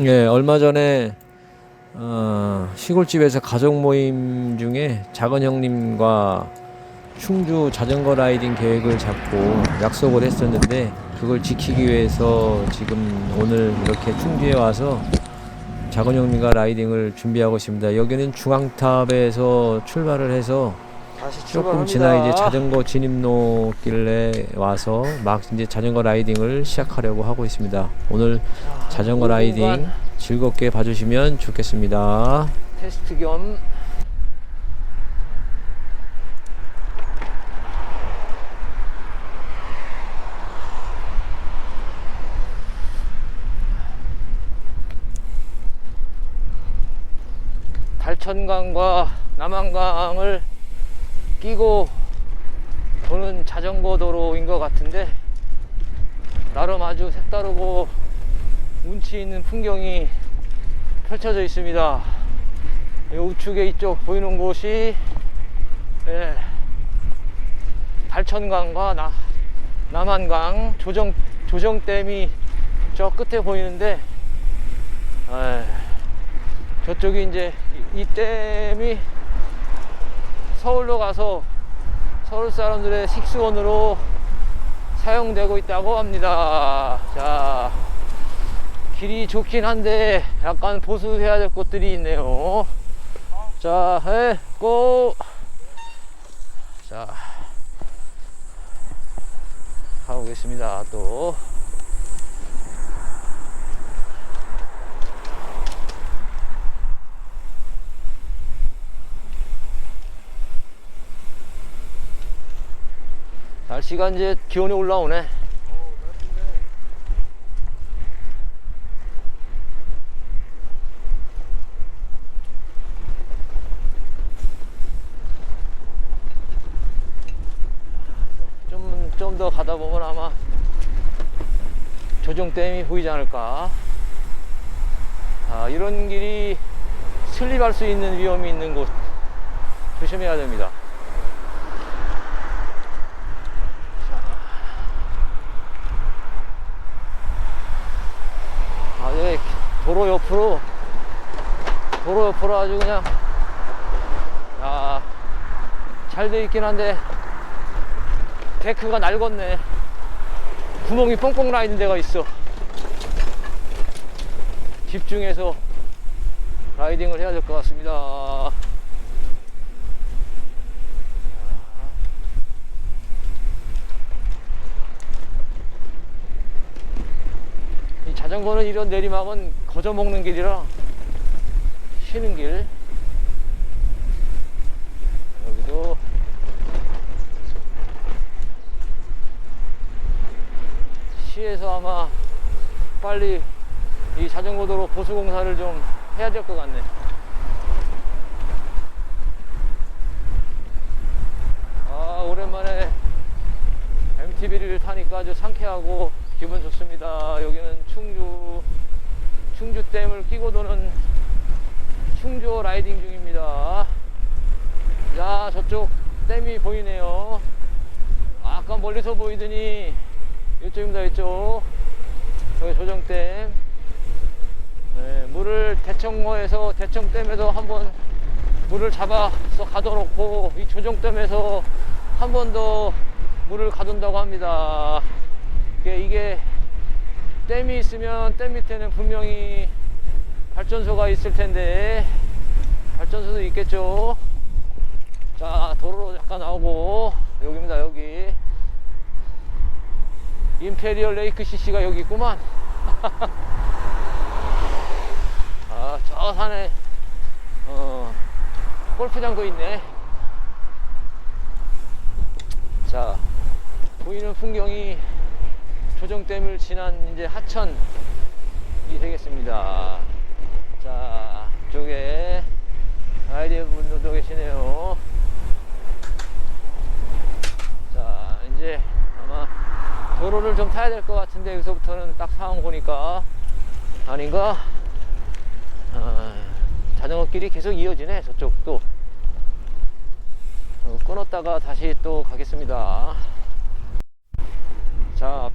예, 얼마 전에 어, 시골집에서 가족 모임 중에 작은 형님과 충주 자전거 라이딩 계획을 잡고 약속을 했었는데 그걸 지키기 위해서 지금 오늘 이렇게 충주에 와서 작은 형님과 라이딩을 준비하고 있습니다. 여기는 중앙탑에서 출발을 해서 조금 출발합니다. 지나 이제 자전거 진입로길에 와서 막 이제 자전거 라이딩을 시작하려고 하고 있습니다. 오늘 자전거 라이딩 즐겁게 봐주시면 좋겠습니다. 테스트 겸 달천강과 남한강을 끼고 도는 자전거 도로인 것 같은데 나름 아주 색다르고 운치 있는 풍경이 펼쳐져 있습니다. 이 우측에 이쪽 보이는 곳이 예, 달천강과 나, 남한강 조정 조정댐이 저 끝에 보이는데 예, 저쪽이 이제 이, 이 댐이 서울로 가서 서울 사람들의 식수원으로 사용되고 있다고 합니다. 자, 길이 좋긴 한데 약간 보수해야 될 곳들이 있네요. 자, 해, 고! 자, 가보겠습니다, 또. 날씨가 이제 기온이 올라오네. 좀, 좀 더 가다 보면 아마 조정댐이 보이지 않을까. 아, 이런 길이 슬립할 수 있는 위험이 있는 곳 조심해야 됩니다. 아, 예, 도로 옆으로, 도로 옆으로 아주 그냥, 아, 잘 돼 있긴 한데, 데크가 낡았네. 구멍이 뻥뻥 나 있는 데가 있어. 집중해서 라이딩을 해야 될 것 같습니다. 이 자전거는 이런 내리막은 거저 먹는 길이라 쉬는 길. 여기도 시에서 아마 빨리 이 자전거 도로 보수 공사를 좀 해야 될 것 같네. 아, 오랜만에 MTB를 타니까 아주 상쾌하고 기분 좋습니다. 여기는 충주, 충주댐을 끼고 도는 충주 라이딩 중입니다. 자, 저쪽 댐이 보이네요. 아까 멀리서 보이더니 이쪽입니다, 이쪽. 저기 조정댐. 네, 물을 대청로에서 대청댐에서 한번 물을 잡아서 가둬놓고 이 조정댐에서 한 번 더 물을 가둔다고 합니다. 이게, 댐이 있으면 댐 밑에는 분명히 발전소가 있을 텐데 발전소도 있겠죠. 자 도로로 잠깐 나오고 여기입니다 여기 임페리얼 레이크 CC가 여기 있구만. 아, 저 산에, 어, 골프장도 있네. 자, 보이는 풍경이 조정댐을 지난 이제 하천이 되겠습니다. 자, 쪽에 아이디어 분들도 계시네요. 자, 이제 아마 도로를 좀 타야 될 것 같은데 여기서부터는 딱 상황 보니까 아닌가? 아, 자전거 길이 계속 이어지네 저쪽도 어, 끊었다가 다시 또 가겠습니다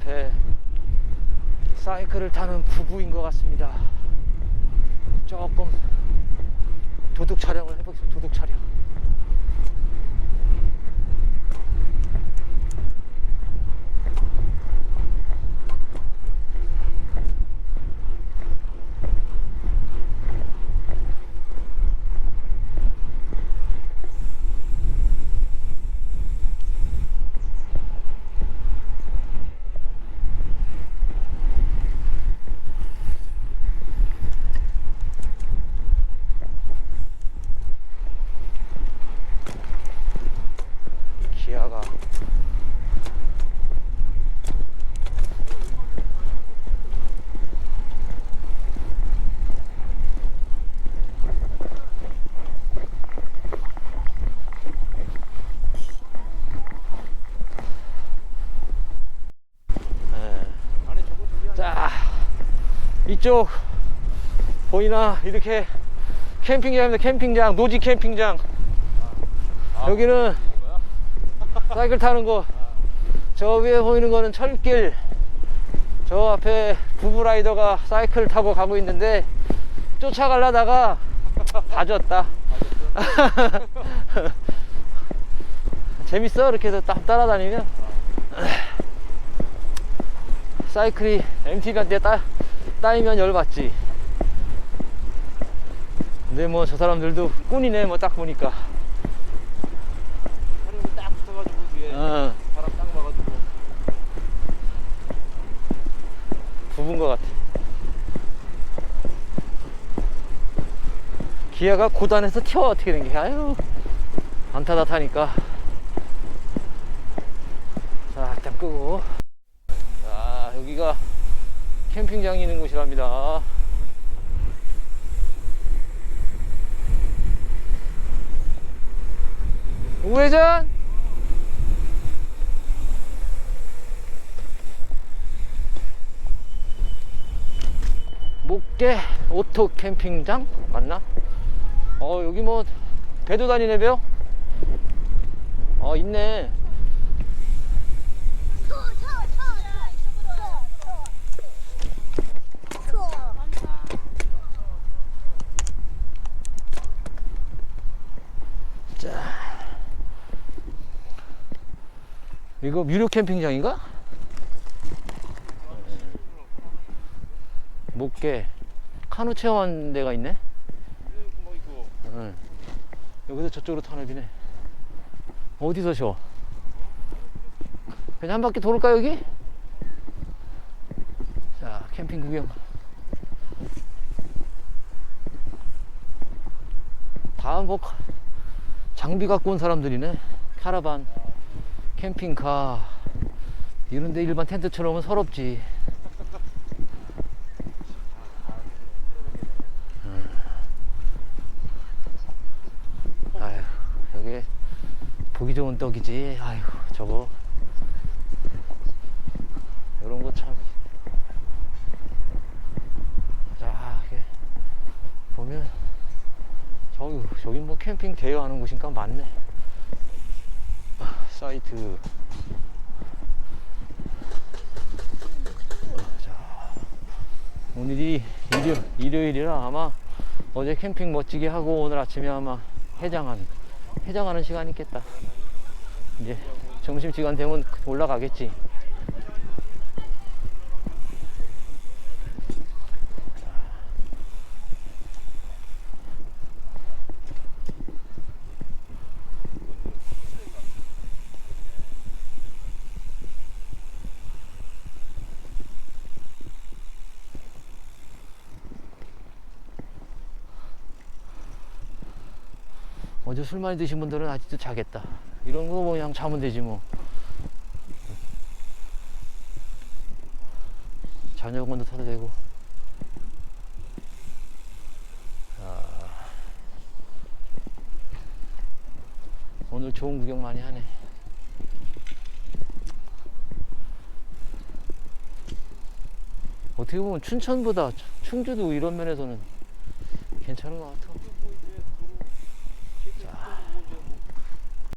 옆에 사이클을 타는 부부인 것 같습니다. 조금 도둑 촬영을 해보겠습니다. 도둑 촬영. 이쪽 보이나? 이렇게 캠핑장입니다. 캠핑장 노지 캠핑장. 여기는 사이클 타는 거. 저 위에 보이는 거는 철길. 저 앞에 부부 라이더가 사이클 타고 가고 있는데 쫓아가려다가 봐줬다. 재밌어? 이렇게 해서 딱 따라다니면? 사이클이 MTB한테 따, 따이면 열받지. 근데 뭐 저 사람들도 꾼이네 뭐 딱 보니까. 사람이 딱 붙어가지고 위에 어. 바람 딱 막아주고 부분 것 같아. 기아가 고단해서 튀어 어떻게 된 게? 아유 안 타다 타니까. 자 일단 끄고. 자 여기가 캠핑장이 있는 곳이랍니다. 우회전. 목계 오토 캠핑장 맞나? 어 여기 뭐 배도 다니네 배요? 어 있네 이거 무료 캠핑장인가? 목계 카누 체험하는 데가 있네 응. 여기서 저쪽으로 터널이네. 어디서 쉬어? 그냥 한 바퀴 돌을까 여기? 자 캠핑 구경. 다뭐 장비 갖고 온 사람들이네. 카라반, 캠핑카 이런데 일반 텐트처럼은 서럽지. 아휴, 여기 보기 좋은 떡이지. 아휴, 저거. 이런 거 참. 자, 이게 보면 저기 뭐 캠핑 대여하는 곳인가 맞네. 아, 사이트. 자, 오늘이 일요, 일요일이라 아마 어제 캠핑 멋지게 하고 오늘 아침에 아마 해장하는 해장하는 시간이 있겠다. 이제 점심 시간 되면 올라가겠지. 어제 술 많이 드신 분들은 아직도 자겠다. 이런 거 뭐 그냥 자면 되지 뭐. 저녁은 타도 되고. 자, 오늘 좋은 구경 많이 하네. 어떻게 보면 춘천보다 충주도 이런 면에서는 괜찮은 것 같아.